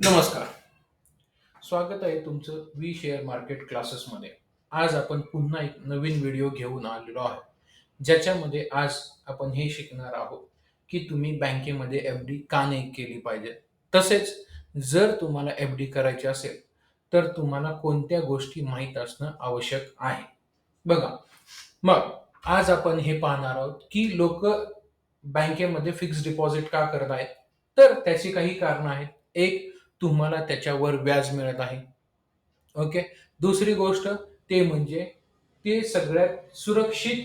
नमस्कार. स्वागत आहे तुमचं वी शेअर मार्केट क्लासेसमध्ये आज आपण पुन्हा एक नवीन व्हिडिओ घेऊन आलेलो आहे ज्याच्यामध्ये आज आपण हे शिकणार आहोत की तुम्ही बँकेमध्ये एफ डी का नाही केली पाहिजे. तसेच जर तुम्हाला एफ डी करायची असेल तर तुम्हाला कोणत्या गोष्टी माहीत असणं आवश्यक आहे? बघा मग आज आपण हे पाहणार आहोत की लोक बँकेमध्ये फिक्स डिपॉझिट का करत आहेत? तर त्याची काही कारणं आहेत. एक तुम्हाला त्याच्यावर व्याज मिळत आहे. ओके दुसरी गोष्ट ते म्हणजे ते सगळ्यात सुरक्षित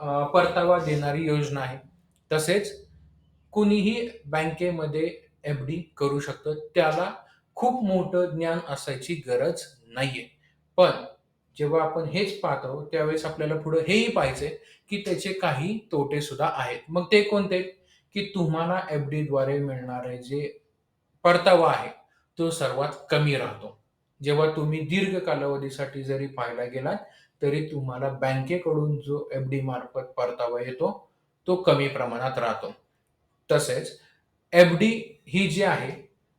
अ, परतावा देणारी योजना आहे. तसेच कुणीही बँकेमध्ये एफ डी करू शकतं. त्याला खूप मोठं ज्ञान असायची गरज नाहीये. पण जेव्हा आपण हेच पाहतो त्यावेळेस आपल्याला पुढे हेही पाहिजे की त्याचे काही तोटे सुद्धा आहेत. मग ते कोणते? की तुम्हाला एफ डी द्वारे मिळणारे जे परतावा आहे तो सर्वात कमी राहतो. जेव्हा तुम्ही दीर्घ कालावधीसाठी जरी पाहायला गेलात तरी तुम्हाला बँकेकडून जो एफ डी मार्फत परतावा येतो तो कमी प्रमाणात राहतो. तसेच एफ डी ही जी आहे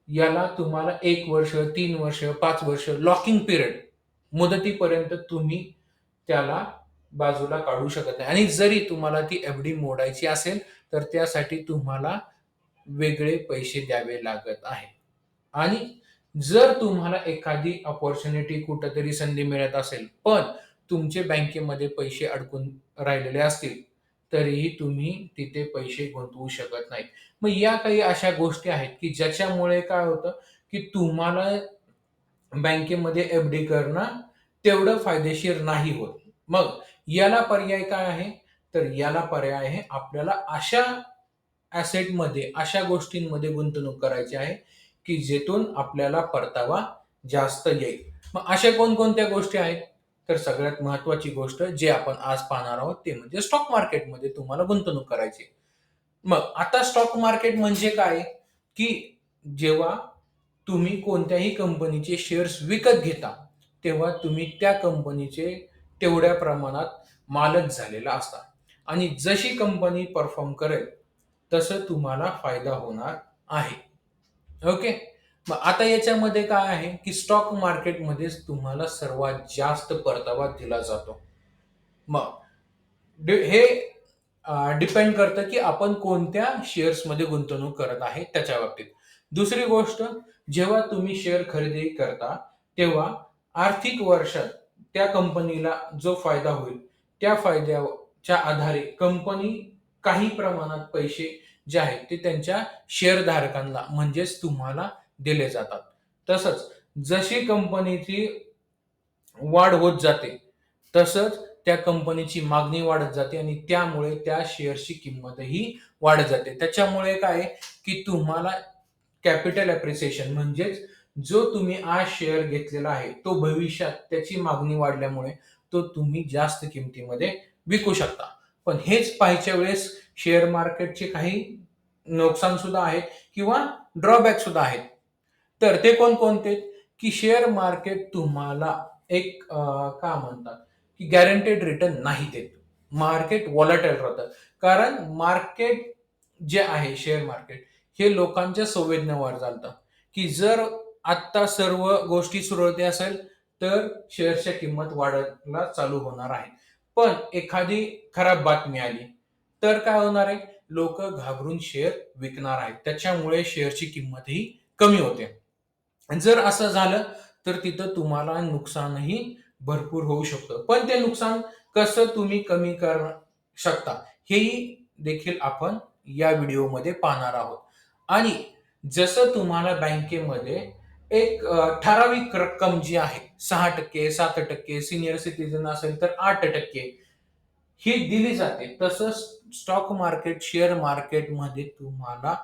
याला तुम्हाला एक वर्ष तीन वर्ष पाच वर्ष लॉकिंग पिरियड मुदतीपर्यंत तुम्ही त्याला बाजूला काढू शकत नाही. आणि जरी तुम्हाला ती एफ डी मोडायची असेल तर त्यासाठी तुम्हाला वेगळे पैसे द्यावे लागत आहे आणि जर तुम्हाला एखादी अपॉर्च्युनिटी कुठंतरी संधी मिळत असेल पण तुमचे बँकेमध्ये पैसे अडकून राहिलेले असतील तरीही तुम्ही तिथे पैसे गुंतवू शकत नाहीत. मग या काही अशा गोष्टी आहेत की ज्याच्यामुळे काय होतं की तुम्हाला बँकेमध्ये एफ डी करणं तेवढं फायदेशीर नाही होत. मग याला पर्याय काय आहे? तर याला पर्याय आहे आपल्याला अशा ॲसेटमध्ये अशा गोष्टींमध्ये गुंतवणूक करायची आहे की जेथून आपल्याला परतावा जास्त येईल. मग अशा कोणकोणत्या गोष्टी आहेत? तर सगळ्यात महत्वाची गोष्ट जे आपण आज पाहणार आहोत ते म्हणजे स्टॉक मार्केटमध्ये तुम्हाला गुंतवणूक करायची. मग आता स्टॉक मार्केट म्हणजे काय? की जेव्हा तुम्ही कोणत्याही कंपनीचे शेअर्स विकत घेता तेव्हा तुम्ही त्या कंपनीचे तेवढ्या प्रमाणात मालक झालेला असता. आणि जशी कंपनी परफॉर्म करेल तसं तुम्हाला फायदा होणार आहे. ओके? मग आता याच्यामध्ये काय आहे की स्टॉक मार्केटमध्येच तुम्हाला सर्वात जास्त परतावा दिला जातो. मग हे डिपेंड करतं की आपण कोणत्या शेअर्समध्ये गुंतवणूक करत आहे त्याच्या बाबतीत. दुसरी गोष्ट जेव्हा तुम्ही शेअर खरेदी करता तेव्हा आर्थिक वर्षात त्या कंपनीला जो फायदा होईल त्या फायद्याच्या आधारे कंपनी काही प्रमाणात पैसे जे आहेत ते त्यांच्या शेअरधारकांना म्हणजेच तुम्हाला दिले जातात. तसंच जशी कंपनीची वाढ होत जाते तसंच त्या कंपनीची मागणी वाढत जाते आणि त्यामुळे त्या शेअरची किंमतही वाढत जाते. त्याच्यामुळे काय की तुम्हाला कॅपिटल ॲप्रिसिएशन म्हणजेच जो तुम्ही आज शेअर घेतलेला आहे तो भविष्यात त्याची मागणी वाढल्यामुळे तो तुम्ही जास्त किमतीमध्ये विकू शकता. पण हेच पाहायच्या वेळेस शेअर मार्केटचे काही नुकसान सुद्धा आहेत किंवा ड्रॉबॅक सुद्धा आहेत. तर ते कोणकोणते की शेअर मार्केट तुम्हाला एक का म्हणतात? की गॅरंटेड रिटर्न नाही देत. मार्केट वॉलटाईल राहतं. कारण मार्केट जे आहे शेअर मार्केट हे लोकांच्या संवेदनेवर चालतं. की जर आत्ता सर्व गोष्टी सुरळते असेल तर शेअरच्या किंमत वाढायला चालू होणार आहे. पण एखादी खराब बातमी आली तर काय होणार आहे? लोक घाबरून शेअर विकणार आहेत. त्याच्यामुळे शेअरची किंमतही कमी होते. जर असं झालं तर तिथं तुम्हाला नुकसानही भरपूर होऊ शकतं. पण ते नुकसान कसं तुम्ही कमी कर शकता हेही देखील आपण या व्हिडिओमध्ये पाहणार आहोत. आणि जसं तुम्हाला बँकेमध्ये एक ठराविक रक्कम जी आहे सहा टक्के सात टक्के सिनियर सिटीजन असेल तर आठ टक्के ही दिली जाते. तसंच स्टॉक मार्केट शेअर मार्केटमध्ये तुम्हाला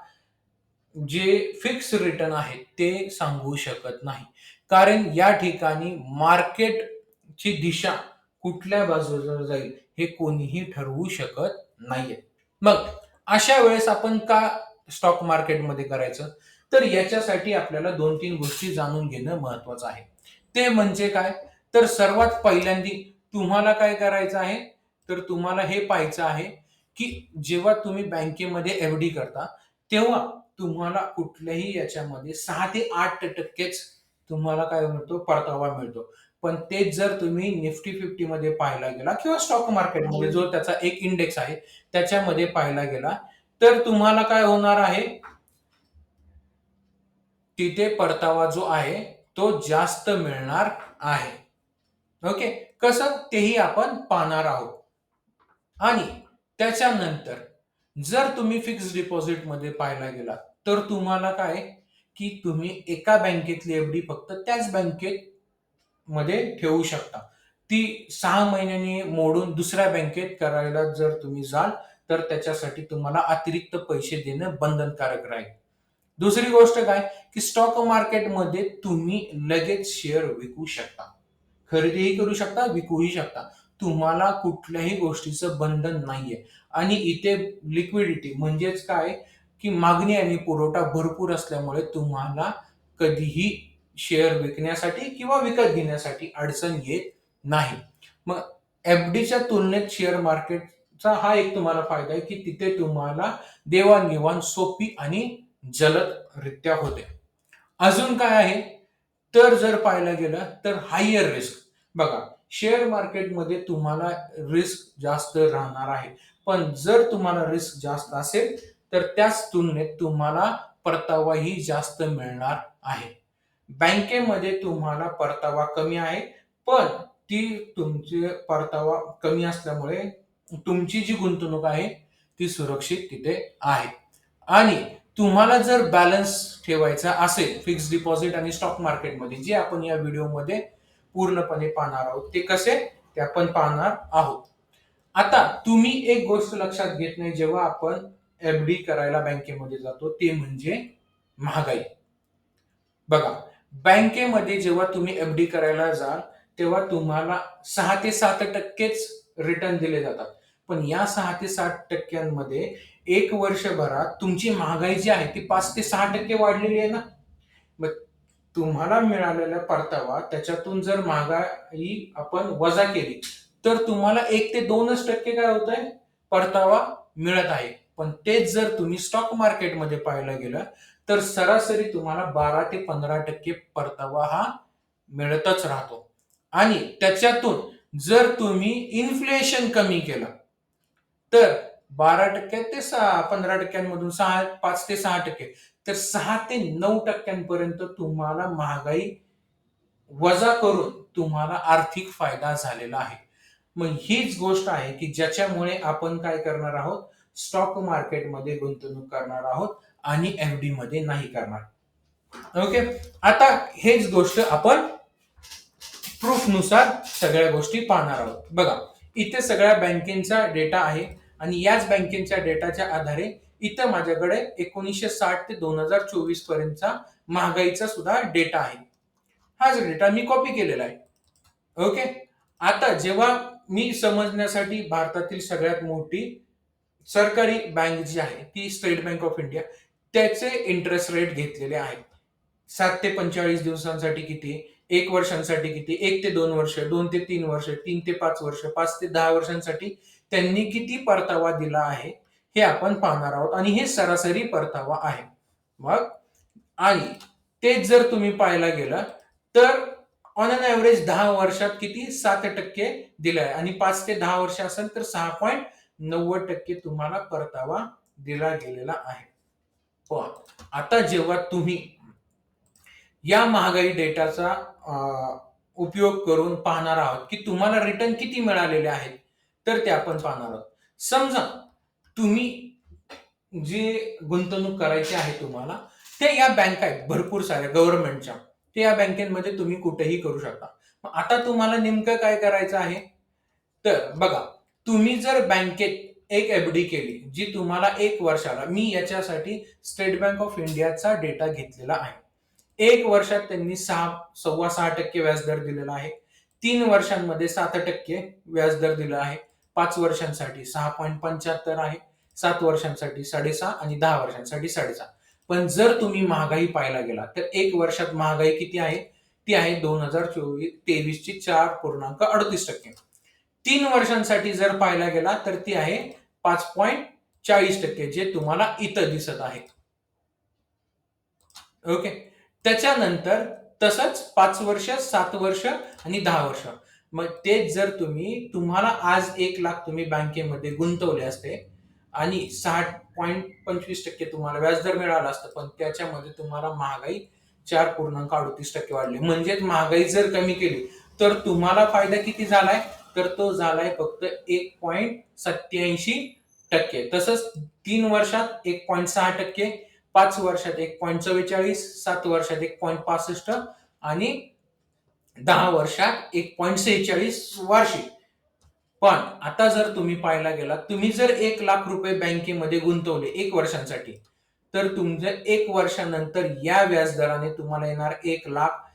जे फिक्स रिटर्न आहे ते सांगू शकत नाही. कारण या ठिकाणी मार्केटची दिशा कुठल्या बाजूला जाईल हे कोणीही ठरवू शकत नाहीये. मग अशा वेळेस आपण का स्टॉक मार्केटमध्ये करायचं? तर याच्यासाठी आपल्याला दोन तीन गोष्टी जाणून घेणं महत्वाचं आहे. ते म्हणजे काय? तर सर्वात पहिल्यांदी तुम्हाला काय करायचं आहे? तर तुम्हाला हे पाहायचं आहे की जेव्हा तुम्ही बँकेमध्ये एफ डी करता तेव्हा तुम्हाला कुठल्याही याच्यामध्ये सहा ते आठ टक्केच तुम्हाला काय मिळतो? परतावा मिळतो. पण तेच जर तुम्ही निफ्टी फिफ्टी मध्ये पाहायला गेला किंवा स्टॉक मार्केटमध्ये जो त्याचा एक इंडेक्स आहे त्याच्यामध्ये पाहायला गेला तर तुम्हाला काय होणार आहे? तिथे परतावा जो आहे तो जास्त मिळणार आहे. ओके? कसं? तेही आपण पाहणार आहोत. आणि त्याच्यानंतर जर तुम्ही फिक्स डिपॉझिटमध्ये पाहायला गेला तर तुम्हाला काय? की तुम्ही एका बँकेतली एफडी फक्त त्याच बँकेत मध्ये ठेवू शकता. ती सहा महिन्यांनी मोडून दुसऱ्या बँकेत करायला जर तुम्ही जाल तर त्याच्यासाठी तुम्हाला अतिरिक्त पैसे देणं बंधनकारक राहील. दुसरी गोष्ट काय? की स्टॉक मार्केटमध्ये तुम्ही लगेच शेअर विकू शकता. खरेदीही करू शकता विकूही शकता. तुम्हाला कुठल्याही गोष्टीचं बंधन नाहीये. आणि इथे लिक्विडिटी म्हणजेच काय? की मागणी आणि पुरवठा भरपूर असल्यामुळे तुम्हाला कधीही शेअर विकण्यासाठी किंवा विकत घेण्यासाठी अडचण येत नाही. मग एफ डीच्या तुलनेत शेअर मार्केटचा हा एक तुम्हाला फायदा आहे की तिथे तुम्हाला देवाणघेवाण सोपी आणि जलदरित्या होते. अजून काय आहे? तर जर पाहायला गेलं तर हायर रिस्क बघा शेअर मार्केटमध्ये तुम्हाला रिस्क जास्त राहणार आहे. पण जर तुम्हाला रिस्क जास्त असेल तर त्याच तुलनेत तुम्हाला परतावाही जास्त मिळणार आहे. बँकेमध्ये तुम्हाला परतावा कमी आहे पण ती तुमचे परतावा कमी असल्यामुळे तुमची जी गुंतवणूक आहे ती सुरक्षित तिथे आहे. आणि तुम्हाला जर बॅलन्स ठेवायचा असेल फिक्स डिपॉझिट आणि स्टॉक मार्केटमध्ये जे आपण या व्हिडिओमध्ये पूर्णपणे पाहणार आहोत. ते कसे? ते आपण पाहणार आहोत. आता तुम्ही एक गोष्ट लक्षात घेत नाही जेव्हा आपण एफ डी करायला बँकेमध्ये जातो ते म्हणजे महागाई. बघा बँकेमध्ये जेव्हा तुम्ही एफ डी करायला जाल तेव्हा तुम्हाला सहा ते सात टक्केच रिटर्न दिले जातात. पण या सहा ते सात टक्क्यांमध्ये एक वर्षभरात तुमची महागाई जी आहे ती पाच ते सहा टक्के वाढलेली आहे ना? मग तुम्हाला मिळालेला परतावा त्याच्यातून जर महागाई आपण वजा केली तर तुम्हाला एक ते दोनच टक्के काय होत आहे परतावा मिळत आहे. पण तेच जर तुम्ही स्टॉक मार्केटमध्ये पाहायला गेलं तर सरासरी तुम्हाला बारा ते पंधरा टक्के परतावा हा मिळतच राहतो. आणि त्याच्यातून जर तुम्ही इन्फ्लेशन कमी केलं तर बारा टक्के ते सहा पंधरा टक्क्यांमधून सहा पाच ते सहा टक्के. तर सहा ते नऊ टक्क्यांपर्यंत तुम्हाला महागाई वजा करून तुम्हाला आर्थिक फायदा झालेला आहे. मग हीच गोष्ट आहे की ज्याच्यामुळे आपण काय करणार आहोत? स्टॉक मार्केटमध्ये गुंतवणूक करणार आहोत आणि एफ डी मध्ये नाही करणार. ओके? आता हेच गोष्ट आपण प्रूफनुसार सगळ्या गोष्टी पाहणार आहोत. बघा इथे सगळ्या बँकेचा डेटा आहे. आणि याच बँकेच्या डेटाच्या आधारे इथं माझ्याकडे एकोणीसशे साठ ते दोन हजार चोवीस पर्यंतचा महागाईचा सुद्धा डेटा आहे. हाच डेटा मी कॉपी केलेला आहे. ओके आता जेव्हा मी समजण्यासाठी भारतातील सगळ्यात मोठी सरकारी बँक जी आहे ती स्टेट बँक ऑफ इंडिया त्याचे इंटरेस्ट रेट घेतलेले आहेत. सात ते पंचेचाळीस दिवसांसाठी किती एक वर्षांसाठी किती एक ते दोन वर्ष दोन ते तीन वर्ष तीन ते पाच वर्ष पाच ते दहा वर्षांसाठी त्यांनी किती परतावा दिला आहे हे आपण पाहणार आहोत आणि हे सरासरी परतावा आहे. मग आणि तेच जर तुम्ही पाहायला गेलं तर ऑन अन ऍव्हरेज दहा वर्षात किती? सात टक्के दिला आहे. आणि पाच ते दहा वर्ष असेल तर सहा पॉईंट नव्वद टक्के तुम्हाला परतावा दिला गेलेला आहे. पण आता जेव्हा तुम्ही या महागाई डेटाचा उपयोग करून पाहणार आहोत की तुम्हाला रिटर्न किती मिळालेले आहेत? तर ते आपण पाहणार आहोत. समजा तुम्ही जे गुंतवणूक करायची आहे तुम्हाला ते या बँक आहेत भरपूर साऱ्या गव्हर्नमेंटच्या ते या बँकेमध्ये तुम्ही कुठेही करू शकता. मग आता तुम्हाला नेमकं काय करायचं आहे? तर बघा तुम्ही जर बँकेत एक एफ डी केली जी तुम्हाला एक वर्षाला मी याच्यासाठी स्टेट बँक ऑफ इंडियाचा डेटा घेतलेला आहे. एक वर्षात त्यांनी सहा सव्वा सहा टक्के व्याजदर दिलेला आहे. तीन वर्षांमध्ये सात टक्के व्याजदर दिला आहे. पाच वर्षांसाठी सहा पॉईंट पंच्याहत्तर आहे सात वर्षांसाठी साडेसहा आणि दहा वर्षांसाठी साडेसहा. पण जर तुम्ही महागाई पाहायला गेला तर एक वर्षात महागाई किती आहे? ती आहे दोन हजार चोवीस तेवीस ची चार पूर्णांक अडतीस टक्के. तीन वर्षांसाठी जर पाहायला गेला तर ती आहे पाच पॉईंट चाळीस टक्के जे तुम्हाला इथं दिसत आहे. ओके? त्याच्यानंतर तसंच पाच वर्ष सात वर्ष आणि दहा वर्ष. मग तेच जर तुम्ही तुम्हाला आज एक लाख तुम्ही बँकेमध्ये गुंतवले असते आणि साठ पॉईंट पंचवीस टक्के तुम्हाला व्याजदर मिळाला असतं पण त्याच्यामध्ये तुम्हाला महागाई चार पूर्णांक अडतीस टक्के वाढली. म्हणजेच महागाई जर कमी केली तर तुम्हाला फायदा किती झालाय? तर तो झालाय फक्त एक पॉईंट सत्याऐंशी टक्के. तसंच तीन वर्षात एक पॉईंट सहा टक्के पाच वर्षात एक पॉईंट चव्वेचाळीस सात वर्षात एक पॉईंट पासष्ट आणि दहा वर्षात एक पॉईंट सेहेचाळीस वार्षिक. पण आता जर तुम्ही पाहायला गेला तुम्ही जर एक लाख रुपये बँकेमध्ये गुंतवले एक वर्षांसाठी तर तुमच्या एक वर्षानंतर या व्याजदराने तुम्हाला येणार एक लाख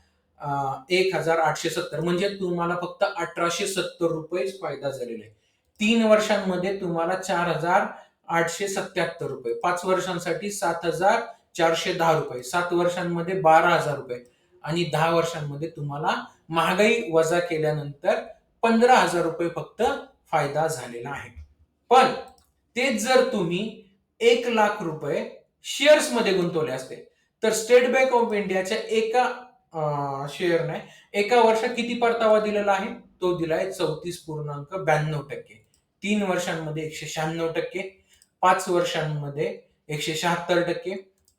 एक हजार आठशे सत्तर. म्हणजे तुम्हाला फक्त अठराशे सत्तर रुपयेच फायदा झालेला आहे. तीन वर्षांमध्ये तुम्हाला चार हजार आठशे सत्याहत्तर रुपये. पाच वर्षांसाठी सात हजार चारशे दहा रुपये. सात वर्षांमध्ये बारा हजार रुपये. आणि दहा वर्षांमध्ये तुम्हाला महागाई वजा केल्यानंतर पंधरा हजार रुपये फक्त फायदा झालेला आहे. पण तेच जर तुम्ही एक लाख रुपये शेअर्समध्ये गुंतवले असते तर स्टेट बँक ऑफ इंडियाच्या एका शेअरने एका वर्षात किती परतावा दिलेला आहे? तो दिलाय चौतीस पूर्णांक ब्याण्णव टक्के. तीन वर्षांमध्ये एकशे शहाण्णव टक्के पाच वर्षांमध्ये एकशे शहात्तर टक्के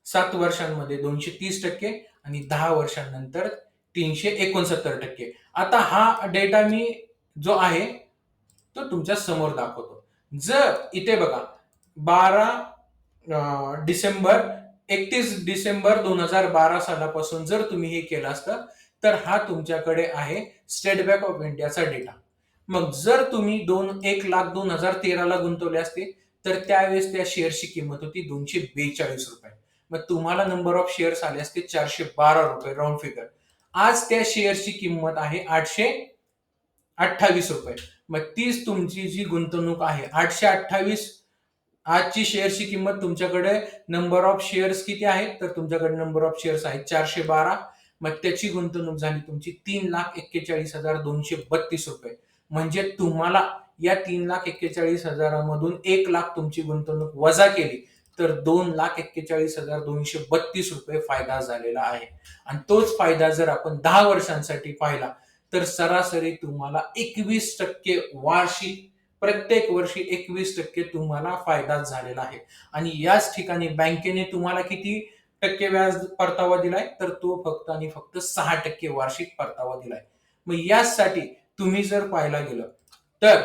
सात वर्षांमध्ये दोनशे तीस टक्के आणि दहा वर्षांनंतर तीनशे एकोणसत्तर टक्के. आता हा डेटा मी जो आहे तो तुमच्यासमोर दाखवतो. जर इथे बघा बारा डिसेंबर एकतीस डिसेंबर दोन हजार बारा सालापासून जर तुम्ही हे केलं असतं तर हा तुमच्याकडे आहे स्टेट बँक ऑफ इंडियाचा डेटा मग जर तुम्ही दोन एक लाख दोन हजार तेराला गुंतवले असते तर त्यावेळेस त्या शेअरची किंमत होती दोनशे बेचाळीस रुपये. मग तुम्हाला नंबर ऑफ शेअर्स आले असते चारशे बारा रुपये राऊंड फिगर आज त्या शेअरची किंमत आहे आठशे अठ्ठावीस रुपये. मग तीच तुमची जी गुंतवणूक आहे आठशे अठ्ठावीस आजची शेअरची किंमत तुमच्याकडे नंबर ऑफ शेअर्स किती आहेत तर तुमच्याकडे नंबर ऑफ शेअर्स आहेत चारशे बारा. मग त्याची गुंतवणूक झाली तुमची तीन लाख एक्केचाळीस हजार दोनशे बत्तीस रुपये. म्हणजे तुम्हाला या तीन लाख एक्केचाळीस हजारामधून एक लाख तुमची गुंतवणूक वजा केली. तर दोन लाख एक्केचाळीस हजार दोनशे बत्तीस रुपये फायदा झालेला आहे. आणि तोच फायदा जर आपण दहा वर्षांसाठी पाहिला तर सरासरी तुम्हाला एकवीस टक्के वार्षिक प्रत्येक वर्षी एकवीस टक्के तुम्हाला फायदा झालेला आहे. आणि याच ठिकाणी बँकेने तुम्हाला किती टक्के व्याज परतावा दिलाय? तर तो फक्त आणि फक्त सहा टक्के वार्षिक परतावा दिलाय. मग यासाठी तुम्ही जर पाहायला गेलं तर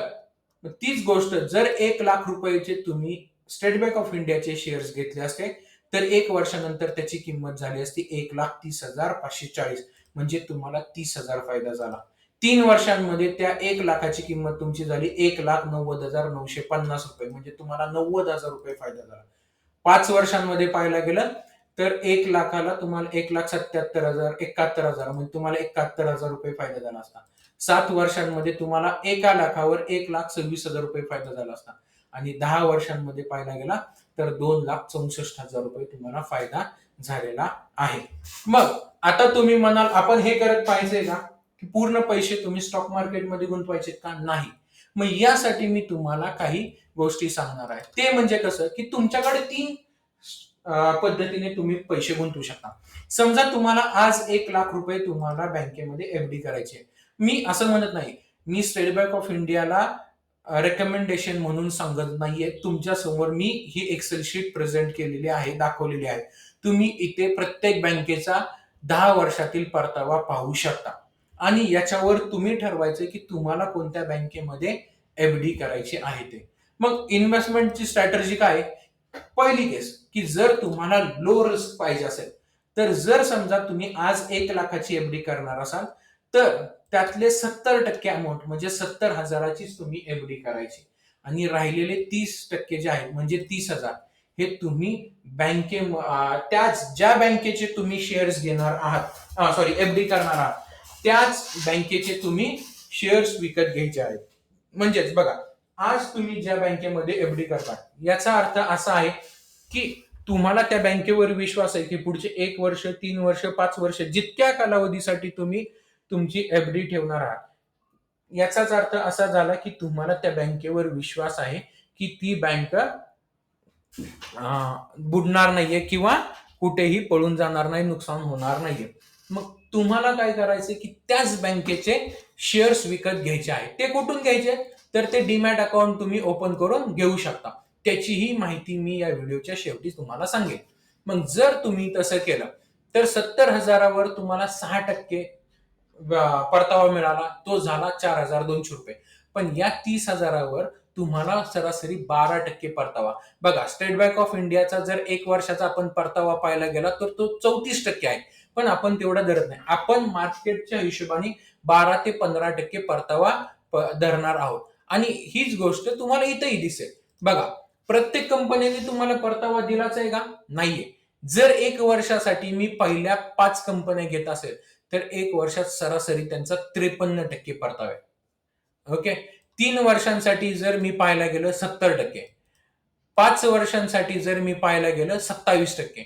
तीच गोष्ट जर एक लाख रुपयाचे तुम्ही स्टेट बँक ऑफ इंडियाचे शेअर्स घेतले असते. तर एक वर्षानंतर त्याची किंमत झाली असती एक लाख तीस हजार पाचशे चाळीस. म्हणजे तुम्हाला तीस हजार फायदा झाला. तीन वर्षांमध्ये त्या एक लाखाची किंमत तुमची झाली एक लाख नव्वद हजार नऊशे पन्नास रुपये. म्हणजे तुम्हाला नव्वद हजार रुपये फायदा झाला. पाच वर्षांमध्ये पाहायला गेलं तर एक लाखाला तुम्हाला एक लाख सत्याहत्तर हजार एकाहत्तर हजार म्हणजे तुम्हाला एकाहत्तर हजार रुपये फायदा झाला असता. सात वर्षांमध्ये तुम्हाला एका लाखावर एक लाख सव्वीस हजार रुपये फायदा झाला असता. आणि दहा वर्षांमध्ये पाहायला गेला तर दोन लाख चौसष्ट हजार रुपये तुम्हाला फायदा झालेला आहे. मग आता तुम्ही म्हणाल आपण हे करत पाहिजे का? की पूर्ण पैसे तुम्ही स्टॉक मार्केटमध्ये गुंतवायचे का नाही? मग यासाठी मी तुम्हाला काही गोष्टी सांगणार आहे. ते म्हणजे कसं की तुमच्याकडे तीन पद्धतीने तुम्ही पैसे गुंतवू शकता. समजा तुम्हाला आज एक लाख रुपये तुम्हाला बँकेमध्ये एफ डी करायचे मी असं म्हणत नाही. मी स्टेट बँक ऑफ इंडियाला रेकमेंडेशन म्हणून सांगत नाहीये. तुमच्यासमोर मी ही एक्सेल शीट प्रेझेंट केलेली आहे दाखवलेली आहे. तुम्ही इथे प्रत्येक बँकेचा दहा वर्षातील परतावा पाहू शकता. आणि याच्यावर तुम्ही ठरवायचं की तुम्हाला कोणत्या बँकेमध्ये एफ डी करायची आहे ते. मग इन्व्हेस्टमेंटची स्ट्रॅटर्जी काय? पहिली केस की जर तुम्हाला लो रिस्क पाहिजे असेल तर जर समजा तुम्ही आज एक लाखाची एफ डी करणार असाल तर त्यातले सत्तर टक्के अमाऊंट म्हणजे सत्तर हजाराचीच तुम्ही एफ डी करायची. आणि राहिलेले तीस टक्के जे आहेत म्हणजे तीस हजार हे तुम्ही बँके त्याच ज्या बँकेचे तुम्ही शेअर्स घेणार आहात सॉरी एफ डी करणार आहात त्याच बँकेचे तुम्ही शेअर्स विकत घ्यायचे आहेत. म्हणजेच बघा आज तुम्ही ज्या बँकेमध्ये एफ डी करता याचा अर्थ असा आहे की तुम्हाला त्या बँकेवर विश्वास आहे की पुढचे एक वर्ष तीन वर्ष पाच वर्ष जितक्या कालावधीसाठी तुम्ही तुमची एफ डी ठेवणार आहात. याचाच अर्थ असा झाला की तुम्हाला त्या बँकेवर विश्वास आहे की ती बँक बुडणार नाहीये किंवा कुठेही पळून जाणार नाही नुकसान होणार नाहीये. मग तुम्हाला काय करायचं की त्याच बँकेचे शेअर्स विकत घ्यायचे आहे ते कुठून घ्यायचे? तर ते डीमॅट अकाउंट तुम्ही ओपन करून घेऊ शकता. त्याचीही माहिती मी या व्हिडिओच्या शेवटी तुम्हाला सांगेन. मग जर तुम्ही तसं केलं तर सत्तर हजारावर तुम्हाला सहा टक्के परतावा मिळाला तो झाला चार हजार दोनशे रुपये. पण या तीस हजारावर तुम्हाला सरासरी बारा टक्के परतावा. बघा स्टेट बँक ऑफ इंडियाचा जर एक वर्षाचा आपण परतावा पाहायला गेला तर तो चौतीस टक्के आहे. पण आपण तेवढा धरत नाही. आपण मार्केटच्या हिशोबाने बारा ते पंधरा टक्के परतावा धरणार आहोत. आणि हीच गोष्ट तुम्हाला इथंही दिसेल. बघा प्रत्येक कंपनीने तुम्हाला परतावा दिलाच आहे का? नाहीये. जर एक वर्षासाठी मी पहिल्या पाच कंपन्या घेत असेल तर एक वर्षात सरासरी त्यांचा त्रेपन्न टक्के परतावा. आहे ओके तीन वर्षांसाठी जर मी पाहायला गेलं सत्तर टक्के. पाच वर्षांसाठी जर मी पाहायला गेलं सत्तावीस टक्के.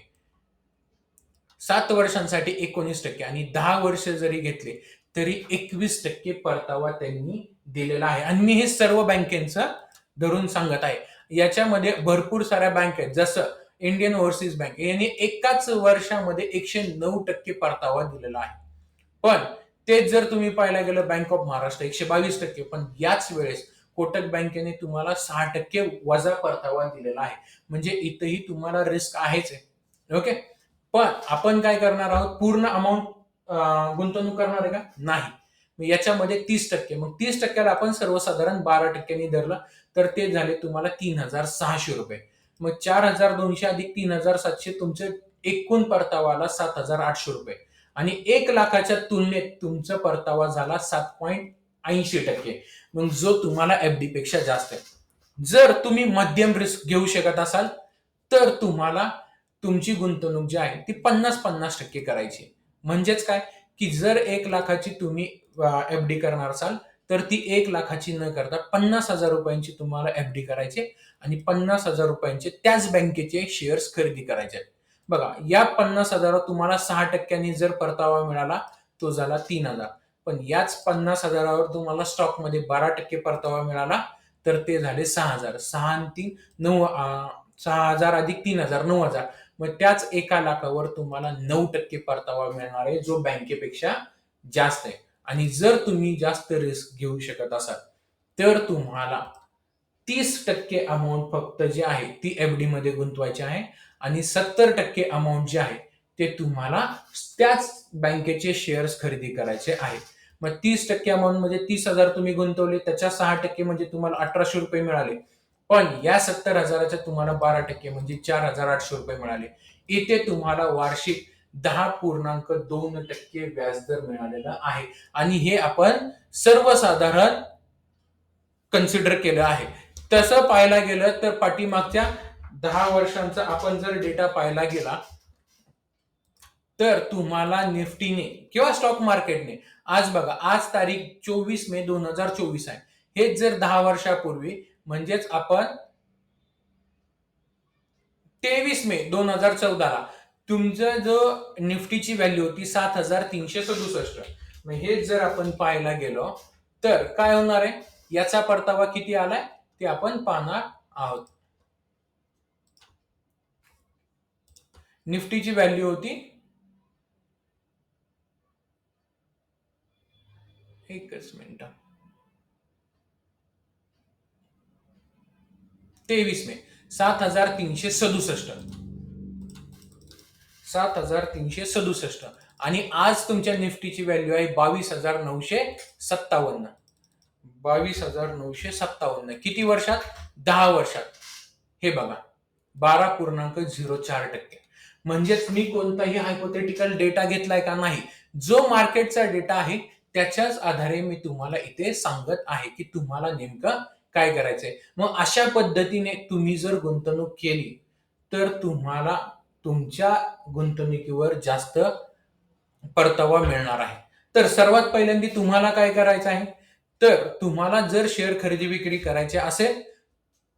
सात वर्षांसाठी एकोणीस टक्के. आणि दहा वर्ष जरी घेतले तरी एकवीस टक्के परतावा त्यांनी दिलेला आहे. आणि मी हे सर्व बँकेचं धरून सांगत आहे. याच्यामध्ये भरपूर साऱ्या बँक आहेत. जसं इंडियन ओव्हरसीज बँक यांनी एकाच वर्षामध्ये एकशे नऊ टक्के परतावा दिलेला आहे. पण तेच जर तुम्ही पाहायला गेलं बँक ऑफ महाराष्ट्र एकशे बावीस टक्के. पण याच वेळेस कोटक बँकेने तुम्हाला सहा टक्के वजा परतावा दिलेला आहे. म्हणजे इथंही तुम्हाला रिस्क आहेच आहे. ओके पण आपण काय करणार आहोत? पूर्ण अमाऊंट गुंतवणूक करणार आहे का? नाही. याच्यामध्ये तीस टक्के. मग तीस टक्क्याला आपण सर्वसाधारण बारा टक्क्यांनी धरलं तर ते झाले तुम्हाला तीन हजार सहाशे रुपये. मग चार हजार दोनशे अधिक तीन हजार सातशे तुमचे एकूण परतावाला सात हजार आठशे रुपये. आणि एक लाखाच्या तुलनेत तुमचा परतावा झाला सात पॉईंट ऐंशी टक्के. मग जो तुम्हाला एफडी पेक्षा जास्त आहे. जर तुम्ही मध्यम रिस्क घेऊ शकत असाल तर तुम्हाला तुमची गुंतवणूक जी आहे ती पन्नास पन्नास टक्के करायची. म्हणजेच काय? की जर एक लाखाची तुम्ही एफ डी करणार असाल तर ती एक लाखाची न करता पन्नास हजार रुपयांची तुम्हाला एफ डी करायची आणि पन्नास हजार रुपयांचे त्याच बँकेचे शेअर्स खरेदी करायचे. आहेत बघा या पन्नास हजारात तुम्हाला सहा टक्क्यांनी जर परतावा मिळाला तो झाला तीन हजार. पण याच पन्नास हजारावर तुम्हाला स्टॉकमध्ये बारा टक्के परतावा मिळाला तर ते झाले सहा हजार. सहा आणि तीन नऊ सहा हजार अधिक तीन हजार नऊ हजार. मग त्याच एका लाखावर तुम्हाला नऊ टक्के परतावा मिळणार आहे जो बँकेपेक्षा जास्त आहे. आणि जर तुम्ही जास्त रिस्क घेऊ शकत असाल तर तुम्हाला तीस टक्के अमाऊंट फक्त जे आहे ती एफ डी मध्ये गुंतवायची आहे. आणि सत्तर टक्के अमाऊंट जे आहे ते तुम्हाला त्याच बँकेचे शेअर्स खरेदी करायचे आहेत मग तीस टक्के अमाऊंटमध्ये म्हणजे तीस हजार तुम्ही गुंतवले त्याच्या सहा टक्के म्हणजे तुम्हाला अठराशे रुपये मिळाले. पण या सत्तर हजाराच्या तुम्हाला बारा टक्के म्हणजे चार हजार आठशे रुपये मिळाले. इथे तुम्हाला वार्षिक दहा पूर्णांक दोन टक्के व्याजदर मिळालेला आहे. आणि हे आपण सर्वसाधारण कन्सिडर केलं आहे. तसं पाहायला गेलं तर पाठीमागच्या दहा वर्षांचा आपण जर डेटा पाहायला गेला तर तुम्हाला निफ्टीने किंवा स्टॉक मार्केटने आज बघा आज तारीख चोवीस मे दोन हजार चोवीस आहे. हेच जर दहा वर्षापूर्वी म्हणजेच आपण तेवीस मे दोन हजार चौदाला तुमचं जो निफ्टीची व्हॅल्यू होती सात हजार तीनशे सदुसष्ट. मग हेच जर आपण पाहायला गेलो तर काय होणार आहे? याचा परतावा किती आलाय? ते आपण पाहणार आहोत. निफ्टीची व्हॅल्यू होती. एकच मिनिट. तेवीस मे सात हजार तीनशे सदुसष्ट. सात हजार तीनशे सदुसष्ट. आणि आज तुमच्या निफ्टीची व्हॅल्यू आहे बावीस हजार नऊशे सत्तावन्न. बावीस हजार नऊशे सत्तावन्न. किती वर्षात? दहा वर्षात. हे बघा. बारा पूर्णांक झिरो चार टक्के. म्हणजेच मी कोणताही हायपोथेटिकल डेटा घेतलाय का नाही जो मार्केटचा डेटा आहे त्याच्याच आधारे मी तुम्हाला इथे सांगत आहे की तुम्हाला नेमकं काय करायचंय. मग अशा पद्धतीने तुम्ही जर गुंतवणूक केली तर तुम्हाला तुमच्या गुंतवणुकीवर जास्त परतावा मिळणार आहे. तर सर्वात पहिल्यांदा तुम्हाला काय करायचं आहे? तर तुम्हाला जर शेअर खरेदी विक्री करायचे असेल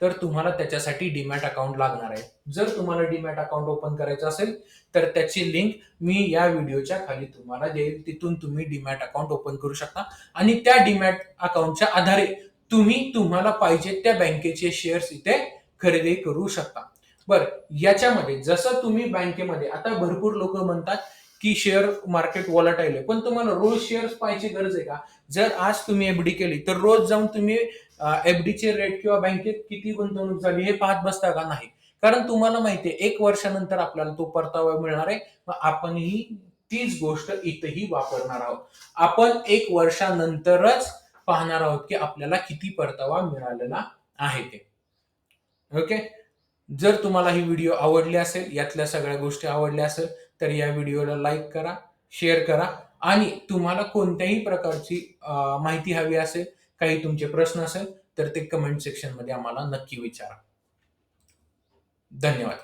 तर तुम्हाला त्याच्यासाठी डीमॅट अकाउंट लागणार आहे. जर तुम्हाला डीमॅट अकाउंट ओपन करायचं असेल तर त्याची लिंक मी या व्हिडिओच्या खाली तुम्हाला देईल. तिथून तुम्ही डीमॅट अकाउंट ओपन करू शकता. आणि त्या डीमॅट अकाउंटच्या आधारे तुम्ही तुम्हाला पाहिजे त्या बँकेचे शेअर्स इथे खरेदी करू शकता. बर याच्यामध्ये जसं तुम्ही बँकेमध्ये आता भरपूर लोक म्हणतात की शेअर मार्केट वॉलटाईल आहे. पण तुम्हाला रोज शेअर्स पाहायची गरज आहे का? जर आज तुम्ही एफडी केली तर रोज जाऊन तुम्ही एफडीचे रेट किंवा बँकेत किती गुंतवणूक झाली हे पाहत बसता का नाही? कारण तुम्हाला माहिती आहे एक वर्षानंतर आपल्याला तो परतावा मिळणार आहे. मग आपणही तीच गोष्ट इथंही वापरणार आहोत. आपण एक वर्षानंतरच पाहणार आहोत की आपल्याला किती परतावा मिळालेला आहे ते. ओके जर तुम्हाला ही व्हिडिओ आवडली असेल यातल्या सगळ्या गोष्टी आवडल्या असेल तर या व्हिडिओला लाईक करा शेअर करा आणि तुम्हाला कोणत्याही प्रकारची माहिती हवी असेल काही तुमचे प्रश्न असेल तर ते कमेंट सेक्शनमध्ये आम्हाला नक्की विचारा. धन्यवाद.